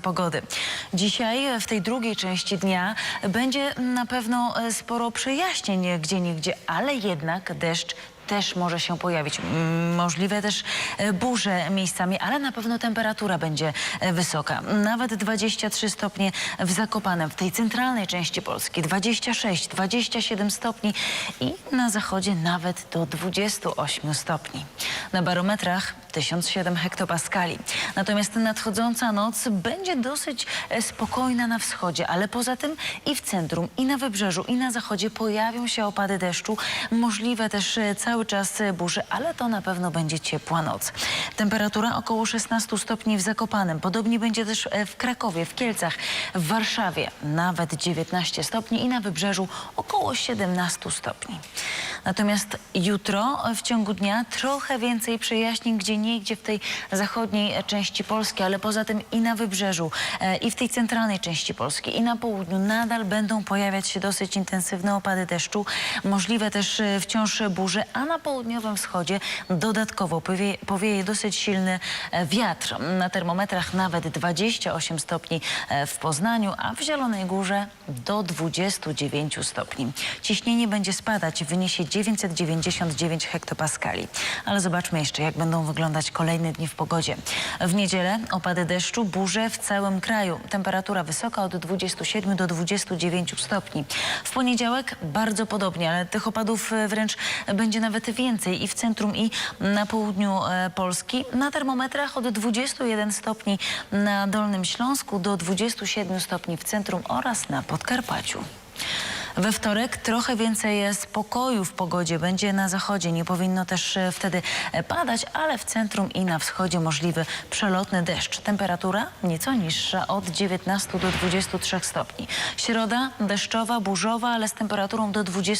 pogody. Dzisiaj w tej drugiej części dnia będzie na pewno e, sporo przejaśnień gdzie niegdzie, ale jednak deszcz też może się pojawić. Możliwe też e, burze miejscami, ale na pewno temperatura będzie e, wysoka. Nawet 23 stopnie w Zakopanem, w tej centralnej części Polski, 26, 27 stopni i na zachodzie nawet do 28 stopni. Na barometrach 1007 hektopaskali. Natomiast nadchodząca noc będzie dosyć e, spokojna na wschodzie, ale poza tym i w centrum, i na wybrzeżu, i na zachodzie pojawią się opady deszczu. Możliwe też e, cały czas e, burze, ale to na pewno będzie ciepła noc. Temperatura około 16 stopni w Zakopanem. Podobnie będzie też e, w Krakowie, w Kielcach, w Warszawie nawet 19 stopni i na wybrzeżu około 17 stopni. Natomiast jutro w ciągu dnia trochę więcej przejaśnień gdzie niegdzie w tej zachodniej części Polski, ale poza tym i na wybrzeżu, e, i w tej centralnej części Polski, i na południu nadal będą pojawiać się dosyć intensywne opady deszczu. Możliwe też e, wciąż burze, a na południowym wschodzie dodatkowo powieje, powieje dosyć silny e, wiatr. Na termometrach nawet 28 stopni w Poznaniu, a w Zielonej Górze do 29 stopni. Ciśnienie będzie spadać, wyniesie 999 hektopaskali. Ale zobaczmy jeszcze, jak będą wyglądać kolejne dni w pogodzie. W niedzielę opady deszczu, burze w całym kraju. Temperatura wysoka od 27 do 29 stopni. W poniedziałek bardzo podobnie, ale tych opadów e, wręcz będzie nawet więcej i w centrum, i na południu e, Polski. Na termometrach od 21 stopni na Dolnym Śląsku do 27 stopni w centrum oraz na Podkarpaciu. We wtorek trochę więcej spokoju w pogodzie będzie na zachodzie. Nie powinno też e, wtedy e, padać, ale w centrum i na wschodzie możliwy przelotny deszcz. Temperatura nieco niższa od 19 do 23 stopni. Środa deszczowa, burzowa, ale z temperaturą do 20